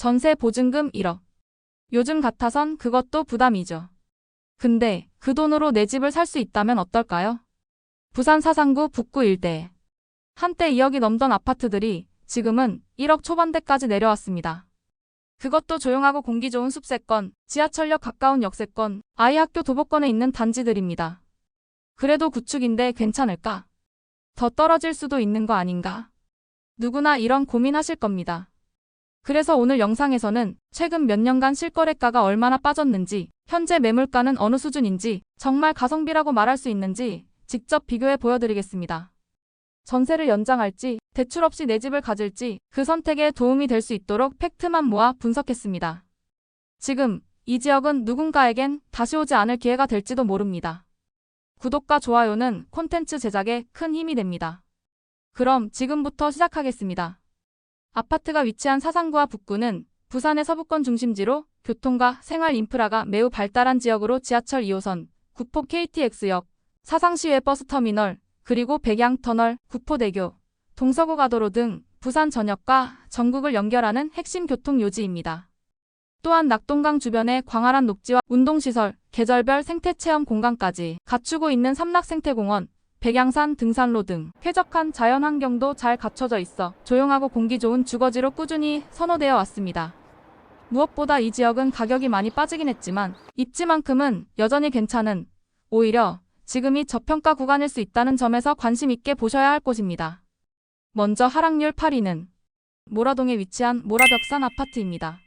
전세 보증금 1억. 요즘 같아선 그것도 부담이죠. 근데 그 돈으로 내 집을 살 수 있다면 어떨까요? 부산 사상구 북구 일대. 한때 2억이 넘던 아파트들이 지금은 1억 초반대까지 내려왔습니다. 그것도 조용하고 공기 좋은 숲세권, 지하철역 가까운 역세권, 아이 학교 도보권에 있는 단지들입니다. 그래도 구축인데 괜찮을까? 더 떨어질 수도 있는 거 아닌가? 누구나 이런 고민하실 겁니다. 그래서 오늘 영상에서는 최근 몇 년간 실거래가가 얼마나 빠졌는지, 현재 매물가는 어느 수준인지, 정말 가성비라고 말할 수 있는지 직접 비교해 보여드리겠습니다. 전세를 연장할지, 대출 없이 내 집을 가질지 그 선택에 도움이 될 수 있도록 팩트만 모아 분석했습니다. 지금 이 지역은 누군가에겐 다시 오지 않을 기회가 될지도 모릅니다. 구독과 좋아요는 콘텐츠 제작에 큰 힘이 됩니다. 그럼 지금부터 시작하겠습니다. 아파트가 위치한 사상구와 북구는 부산의 서부권 중심지로 교통과 생활 인프라가 매우 발달한 지역으로 지하철 2호선, 구포 KTX역, 사상시외 버스터미널, 그리고 백양터널, 구포대교, 동서고가도로 등 부산 전역과 전국을 연결하는 핵심 교통 요지입니다. 또한 낙동강 주변의 광활한 녹지와 운동시설, 계절별 생태체험 공간까지 갖추고 있는 삼락생태공원, 백양산 등산로 등 쾌적한 자연환경도 잘 갖춰져 있어 조용하고 공기 좋은 주거지로 꾸준히 선호되어 왔습니다. 무엇보다 이 지역은 가격이 많이 빠지긴 했지만 입지만큼은 여전히 괜찮은 오히려 지금이 저평가 구간일 수 있다는 점에서 관심 있게 보셔야 할 곳입니다. 먼저 하락률 8위는 모라동에 위치한 모라벽산 아파트입니다.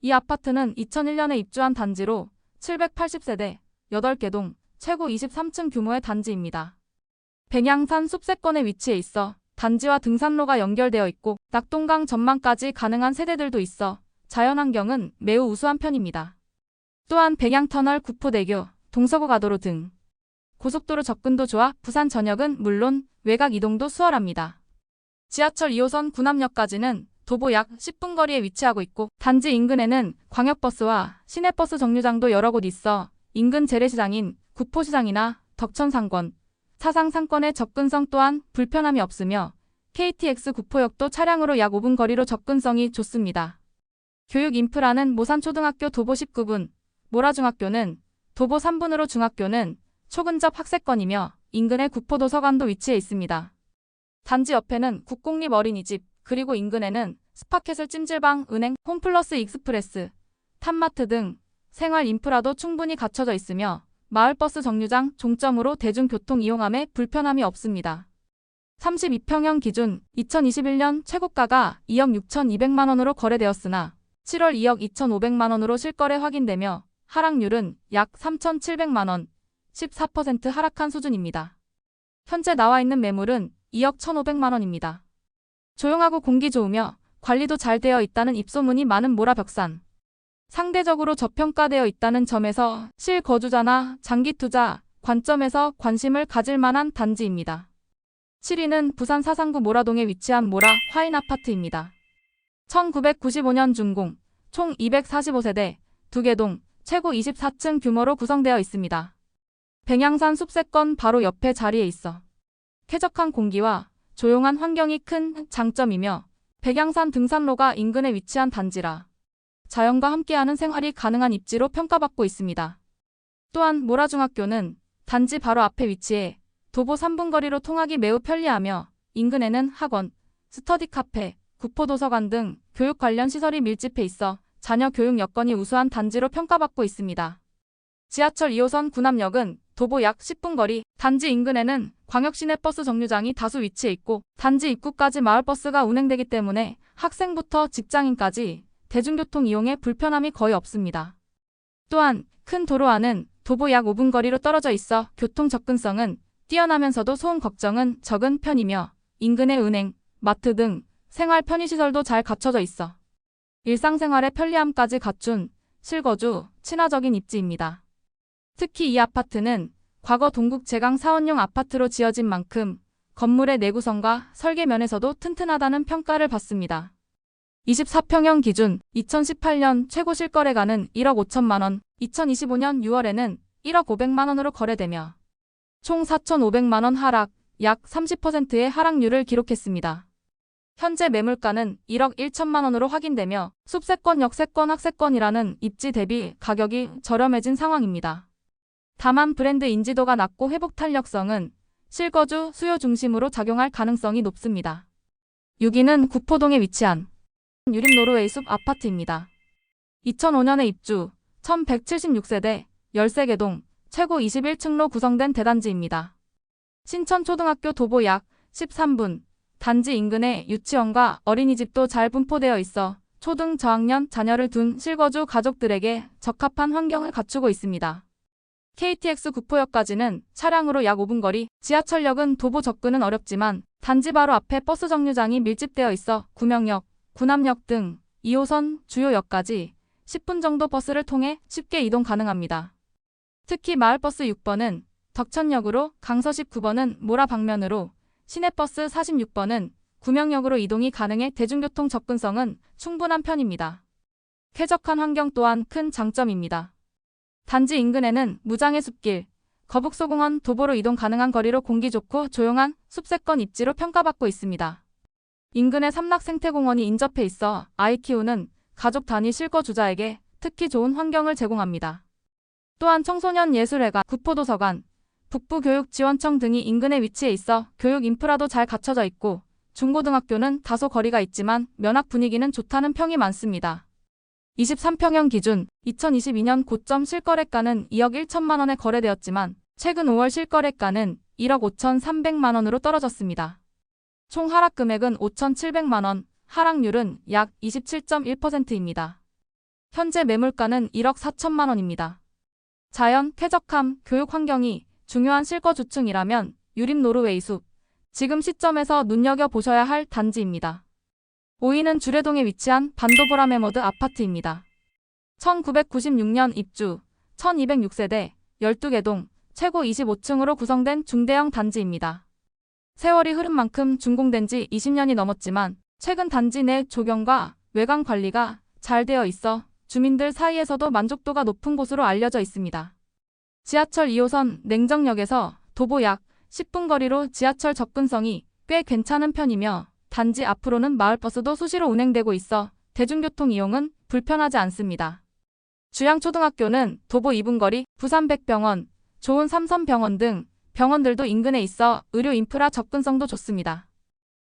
이 아파트는 2001년에 입주한 단지로 780세대, 8개 동, 최고 23층 규모의 단지입니다. 백양산 숲세권에 위치해 있어 단지와 등산로가 연결되어 있고 낙동강 전망까지 가능한 세대들도 있어 자연환경은 매우 우수한 편입니다. 또한 백양터널 구포대교, 동서고가도로 등 고속도로 접근도 좋아 부산 전역은 물론 외곽 이동도 수월합니다. 지하철 2호선 구남역까지는 도보 약 10분 거리에 위치하고 있고 단지 인근에는 광역버스와 시내버스 정류장도 여러 곳 있어 인근 재래시장인 구포시장이나 덕천상권, 사상 상권의 접근성 또한 불편함이 없으며 KTX 구포역도 차량으로 약 5분 거리로 접근성이 좋습니다. 교육 인프라는 모산초등학교 도보 19분, 모라중학교는 도보 3분으로 중학교는 초근접 학세권이며 인근에 구포도서관도 위치해 있습니다. 단지 옆에는 국공립 어린이집, 그리고 인근에는 스파켓을 찜질방, 은행, 홈플러스 익스프레스, 탑마트 등 생활 인프라도 충분히 갖춰져 있으며 마을버스 정류장 종점으로 대중교통 이용함에 불편함이 없습니다. 32평형 기준 2021년 최고가가 2억 6,200만 원으로 거래되었으나 7월 2억 2,500만 원으로 실거래 확인되며 하락률은 약 3,700만 원, 14% 하락한 수준입니다. 현재 나와 있는 매물은 2억 1,500만 원입니다. 조용하고 공기 좋으며 관리도 잘 되어 있다는 입소문이 많은 모라벽산. 상대적으로 저평가되어 있다는 점에서 실거주자나 장기 투자 관점에서 관심을 가질 만한 단지입니다. 7위는 부산 사상구 모라동에 위치한 모라 화인 아파트입니다. 1995년 준공, 총 245세대, 2개 동, 최고 24층 규모로 구성되어 있습니다. 백양산 숲세권 바로 옆에 자리에 있어 쾌적한 공기와 조용한 환경이 큰 장점이며 백양산 등산로가 인근에 위치한 단지라 자연과 함께하는 생활이 가능한 입지로 평가받고 있습니다. 또한 모라중학교는 단지 바로 앞에 위치해 도보 3분 거리로 통하기 매우 편리하며 인근에는 학원, 스터디 카페, 구포도서관 등 교육 관련 시설이 밀집해 있어 자녀 교육 여건이 우수한 단지로 평가받고 있습니다. 지하철 2호선 구남역은 도보 약 10분 거리, 단지 인근에는 광역시내버스 정류장이 다수 위치해 있고 단지 입구까지 마을버스가 운행되기 때문에 학생부터 직장인까지 대중교통 이용에 불편함이 거의 없습니다. 또한 큰 도로 안은 도보 약 5분 거리로 떨어져 있어 교통 접근성은 뛰어나면서도 소음 걱정은 적은 편이며 인근의 은행, 마트 등 생활 편의시설도 잘 갖춰져 있어 일상생활의 편리함까지 갖춘 실거주, 친화적인 입지입니다. 특히 이 아파트는 과거 동국 제강 사원용 아파트로 지어진 만큼 건물의 내구성과 설계 면에서도 튼튼하다는 평가를 받습니다. 24평형 기준 2018년 최고 실거래가는 1억 5천만 원, 2025년 6월에는 1억 500만 원으로 거래되며 총 4,500만 원 하락, 약 30%의 하락률을 기록했습니다. 현재 매물가는 1억 1천만 원으로 확인되며 숲세권, 역세권, 학세권이라는 입지 대비 가격이 저렴해진 상황입니다. 다만 브랜드 인지도가 낮고 회복 탄력성은 실거주 수요 중심으로 작용할 가능성이 높습니다. 6위는 구포동에 위치한 유림 노르웨이 숲 아파트입니다. 2005년에 입주, 1176세대, 13개동, 최고 21층로 구성된 대단지입니다. 신천초등학교 도보 약 13분, 단지 인근에 유치원과 어린이집도 잘 분포되어 있어 초등 저학년 자녀를 둔 실거주 가족들에게 적합한 환경을 갖추고 있습니다. KTX 구포역까지는 차량으로 약 5분 거리, 지하철역은 도보 접근은 어렵지만 단지 바로 앞에 버스 정류장이 밀집되어 있어 구명역, 구남역 등 2호선 주요역까지 10분 정도 버스를 통해 쉽게 이동 가능합니다. 특히 마을버스 6번은 덕천역으로 강서십 9번은 모라 방면으로 시내버스 46번은 구명역으로 이동이 가능해 대중교통 접근성은 충분한 편입니다. 쾌적한 환경 또한 큰 장점입니다. 단지 인근에는 무장의 숲길, 거북소공원 도보로 이동 가능한 거리로 공기 좋고 조용한 숲세권 입지로 평가받고 있습니다. 인근에 삼락생태공원이 인접해 있어 아이 키우는 가족 단위 실거주자에게 특히 좋은 환경을 제공합니다. 또한 청소년 예술회관, 구포도서관, 북부교육지원청 등이 인근에 위치해 있어 교육 인프라도 잘 갖춰져 있고 중고등학교는 다소 거리가 있지만 면학 분위기는 좋다는 평이 많습니다. 23평형 기준 2022년 고점 실거래가는 2억 1천만 원에 거래되었지만 최근 5월 실거래가는 1억 5천 3백만 원으로 떨어졌습니다. 총 하락 금액은 5천7백만 원, 하락률은 약 27.1%입니다. 현재 매물가는 1억 4천만 원입니다. 자연, 쾌적함, 교육 환경이 중요한 실거주층이라면 유림 노르웨이 숲, 지금 시점에서 눈여겨보셔야 할 단지입니다. 5위는 주례동에 위치한 반도보라 메머드 아파트입니다. 1996년 입주, 1206세대, 12개동, 최고 25층으로 구성된 중대형 단지입니다. 세월이 흐른 만큼 준공된 지 20년이 넘었지만 최근 단지 내 조경과 외관 관리가 잘 되어 있어 주민들 사이에서도 만족도가 높은 곳으로 알려져 있습니다. 지하철 2호선 냉정역에서 도보 약 10분 거리로 지하철 접근성이 꽤 괜찮은 편이며 단지 앞으로는 마을버스도 수시로 운행되고 있어 대중교통 이용은 불편하지 않습니다. 주양초등학교는 도보 2분 거리, 부산백병원, 좋은 삼선병원 등 병원들도 인근에 있어 의료 인프라 접근성도 좋습니다.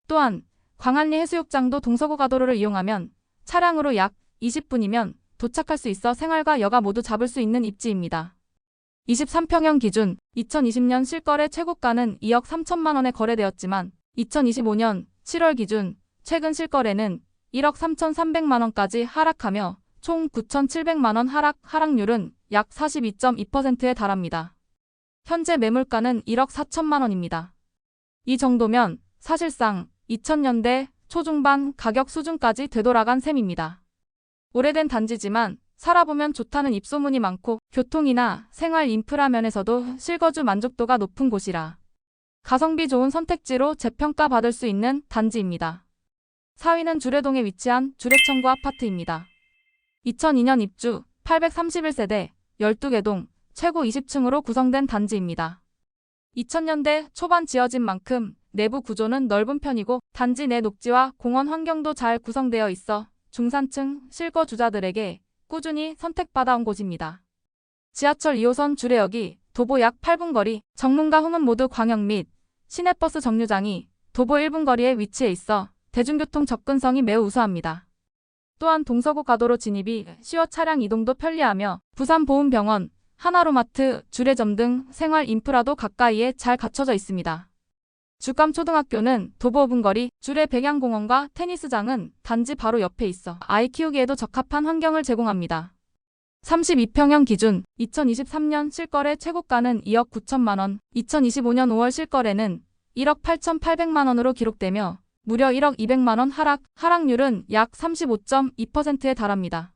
또한 광안리 해수욕장도 동서고 가도로를 이용하면 차량으로 약 20분이면 도착할 수 있어 생활과 여가 모두 잡을 수 있는 입지입니다. 23평형 기준 2020년 실거래 최고가는 2억 3천만 원에 거래되었지만 2025년 7월 기준 최근 실거래는 1억 3천3백만 원까지 하락하며 총 9천7백만 원 하락, 하락률은 약 42.2%에 달합니다. 현재 매물가는 1억 4천만 원입니다. 이 정도면 사실상 2000년대 초중반 가격 수준까지 되돌아간 셈입니다. 오래된 단지지만 살아보면 좋다는 입소문이 많고 교통이나 생활 인프라 면에서도 실거주 만족도가 높은 곳이라 가성비 좋은 선택지로 재평가 받을 수 있는 단지입니다. 4위는 주례동에 위치한 주례청구 아파트입니다. 2002년 입주 831세대 12개동 최고 20층으로 구성된 단지입니다. 2000년대 초반 지어진 만큼 내부 구조는 넓은 편이고 단지 내 녹지와 공원 환경도 잘 구성되어 있어 중산층 실거주자들에게 꾸준히 선택받아온 곳입니다. 지하철 2호선 주례역이 도보 약 8분 거리, 정문과 후문 모두 광역 및 시내버스 정류장이 도보 1분 거리에 위치해 있어 대중교통 접근성이 매우 우수합니다. 또한 동서고 가도로 진입이 쉬워 차량 이동도 편리하며 부산보훈병원, 하나로마트, 주례점 등 생활 인프라도 가까이에 잘 갖춰져 있습니다. 주감초등학교는 도보 5분 거리, 주례 백양공원과 테니스장은 단지 바로 옆에 있어 아이 키우기에도 적합한 환경을 제공합니다. 32평형 기준 2023년 실거래 최고가는 2억 9천만 원, 2025년 5월 실거래는 1억 8천8백만 원으로 기록되며 무려 1억 2백만 원 하락, 하락률은 약 35.2%에 달합니다.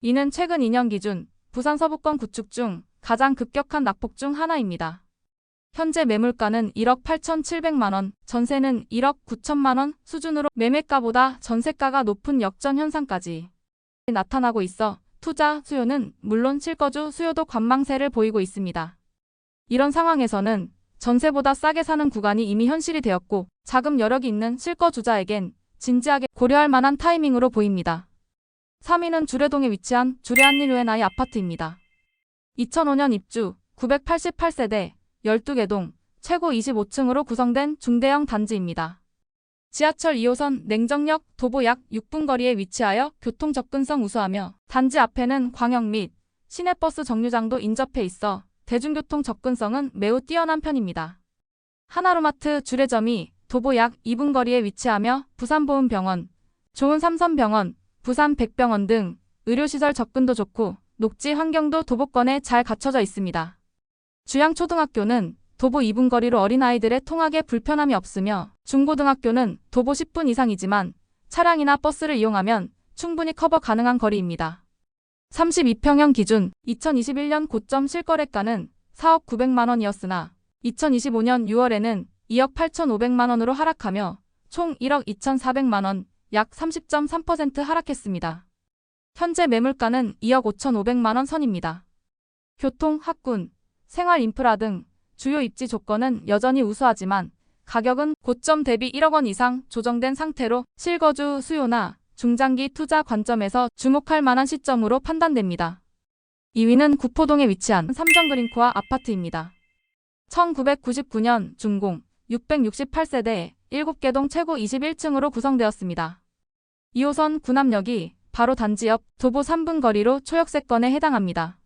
이는 최근 2년 기준 부산 서부권 구축 중 가장 급격한 낙폭 중 하나입니다. 현재 매물가는 1억 8천7백만 원, 전세는 1억 9천만 원 수준으로 매매가보다 전세가가 높은 역전 현상까지 나타나고 있어 투자 수요는 물론 실거주 수요도 관망세를 보이고 있습니다. 이런 상황에서는 전세보다 싸게 사는 구간이 이미 현실이 되었고 자금 여력이 있는 실거주자에겐 진지하게 고려할 만한 타이밍으로 보입니다. 3위는 주례동에 위치한 주례한리루엔아이 아파트입니다. 2005년 입주 988세대 12개 동 최고 25층으로 구성된 중대형 단지입니다. 지하철 2호선 냉정역 도보 약 6분 거리에 위치하여 교통 접근성 우수하며 단지 앞에는 광역 및 시내버스 정류장도 인접해 있어 대중교통 접근성은 매우 뛰어난 편입니다. 하나로마트 주례점이 도보 약 2분 거리에 위치하며 부산보훈병원, 좋은 삼선병원, 부산 백병원 등 의료시설 접근도 좋고 녹지 환경도 도보권에 잘 갖춰져 있습니다. 주양초등학교는 도보 2분 거리로 어린아이들의 통학에 불편함이 없으며 중고등학교는 도보 10분 이상이지만 차량이나 버스를 이용하면 충분히 커버 가능한 거리입니다. 32평형 기준 2021년 고점 실거래가는 4억 900만 원이었으나 2025년 6월에는 2억 8,500만 원으로 하락하며 총 1억 2,400만 원, 약 30.3% 하락했습니다. 현재 매물가는 2억 5,500만 원 선입니다. 교통, 학군, 생활 인프라 등 주요 입지 조건은 여전히 우수하지만 가격은 고점 대비 1억 원 이상 조정된 상태로 실거주 수요나 중장기 투자 관점에서 주목할 만한 시점으로 판단됩니다. 2위는 구포동에 위치한 삼성그린코아 아파트입니다. 1999년 준공 668세대 7개 동 최고 21층으로 구성되었습니다. 2호선 구남역이 바로 단지 옆 도보 3분 거리로 초역세권에 해당합니다.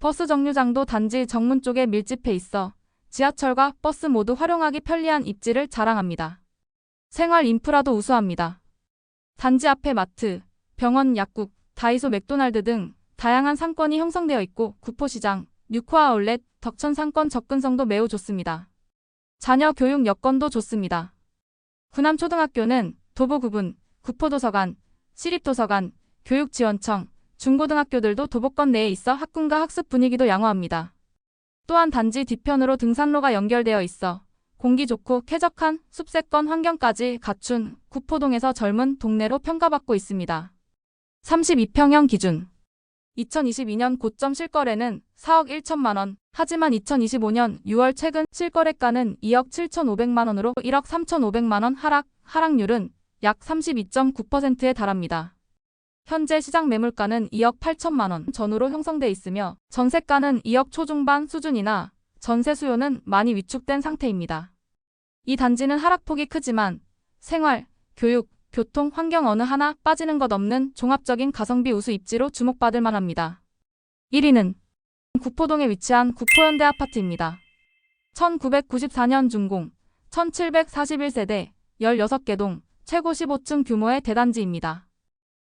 버스 정류장도 단지 정문 쪽에 밀집해 있어 지하철과 버스 모두 활용하기 편리한 입지를 자랑합니다. 생활 인프라도 우수합니다. 단지 앞에 마트, 병원, 약국, 다이소, 맥도날드 등 다양한 상권이 형성되어 있고 구포시장, 뉴코아 아울렛, 덕천 상권 접근성도 매우 좋습니다. 자녀 교육 여건도 좋습니다. 구남초등학교는 도보구분, 구포도서관, 시립도서관, 교육지원청, 중고등학교들도 도보권 내에 있어 학군과 학습 분위기도 양호합니다. 또한 단지 뒤편으로 등산로가 연결되어 있어 공기 좋고 쾌적한 숲세권 환경까지 갖춘 구포동에서 젊은 동네로 평가받고 있습니다. 32평형 기준 2022년 고점 실거래는 4억 1천만 원, 하지만 2025년 6월 최근 실거래가는 2억 7천5백만 원으로 1억 3천5백만 원 하락, 하락률은 약 32.9%에 달합니다. 현재 시장 매물가는 2억 8천만 원 전후로 형성돼 있으며 전세가는 2억 초중반 수준이나 전세 수요는 많이 위축된 상태입니다. 이 단지는 하락폭이 크지만 생활, 교육, 교통, 환경 어느 하나 빠지는 것 없는 종합적인 가성비 우수 입지로 주목받을 만합니다. 1위는 구포동에 위치한 구포현대 아파트입니다. 1994년 준공, 1741세대, 16개 동, 최고 15층 규모의 대단지입니다.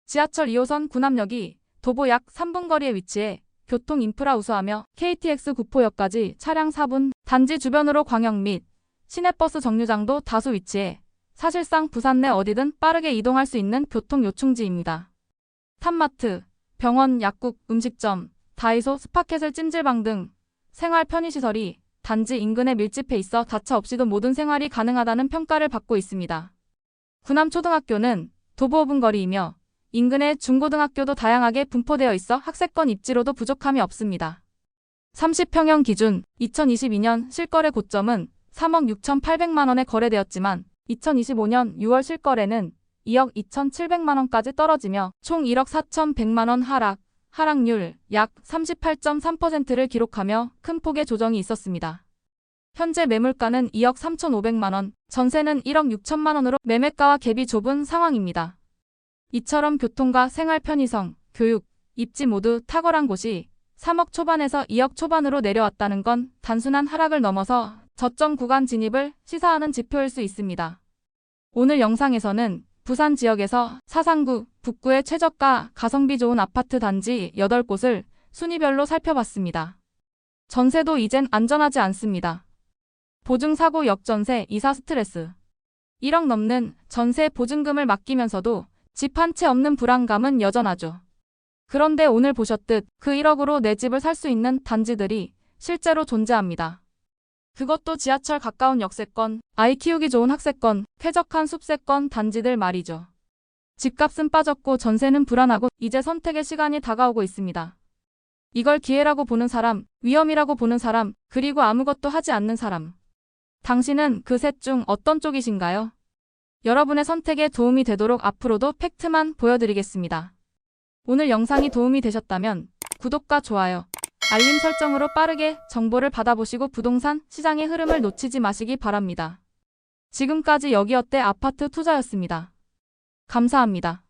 지하철 2호선 구남역이 도보 약 3분 거리에 위치해 교통 인프라 우수하며 KTX 구포역까지 차량 4분, 단지 주변으로 광역 및 시내버스 정류장도 다수 위치해 사실상 부산 내 어디든 빠르게 이동할 수 있는 교통 요충지입니다. 탑마트, 병원, 약국, 음식점, 다이소, 스파켓을 찜질방 등 생활 편의시설이 단지 인근에 밀집해 있어 다차 없이도 모든 생활이 가능하다는 평가를 받고 있습니다. 구남초등학교는 도보 5분 거리이며 인근의 중고등학교도 다양하게 분포되어 있어 학세권 입지로도 부족함이 없습니다. 30평형 기준 2022년 실거래 고점은 3억 6,800만 원에 거래되었지만 2025년 6월 실거래는 2억 2,700만 원까지 떨어지며 총 1억 4,100만 원 하락, 하락률 약 38.3%를 기록하며 큰 폭의 조정이 있었습니다. 현재 매물가는 2억 3,500만 원, 전세는 1억 6천만 원으로 매매가와 갭이 좁은 상황입니다. 이처럼 교통과 생활 편의성, 교육, 입지 모두 탁월한 곳이 3억 초반에서 2억 초반으로 내려왔다는 건 단순한 하락을 넘어서 저점 구간 진입을 시사하는 지표일 수 있습니다. 오늘 영상에서는 부산 지역에서 사상구, 북구의 최저가 가성비 좋은 아파트 단지 8곳을 순위별로 살펴봤습니다. 전세도 이젠 안전하지 않습니다. 보증사고 역전세 이사 스트레스 1억 넘는 전세 보증금을 맡기면서도 집 한 채 없는 불안감은 여전하죠. 그런데 오늘 보셨듯 그 1억으로 내 집을 살 수 있는 단지들이 실제로 존재합니다. 그것도 지하철 가까운 역세권, 아이 키우기 좋은 학세권, 쾌적한 숲세권 단지들 말이죠. 집값은 빠졌고 전세는 불안하고 이제 선택의 시간이 다가오고 있습니다. 이걸 기회라고 보는 사람, 위험이라고 보는 사람, 그리고 아무것도 하지 않는 사람. 당신은 그 셋 중 어떤 쪽이신가요? 여러분의 선택에 도움이 되도록 앞으로도 팩트만 보여드리겠습니다. 오늘 영상이 도움이 되셨다면 구독과 좋아요, 알림 설정으로 빠르게 정보를 받아보시고 부동산 시장의 흐름을 놓치지 마시기 바랍니다. 지금까지 여기어때 아파트 투자였습니다. 감사합니다.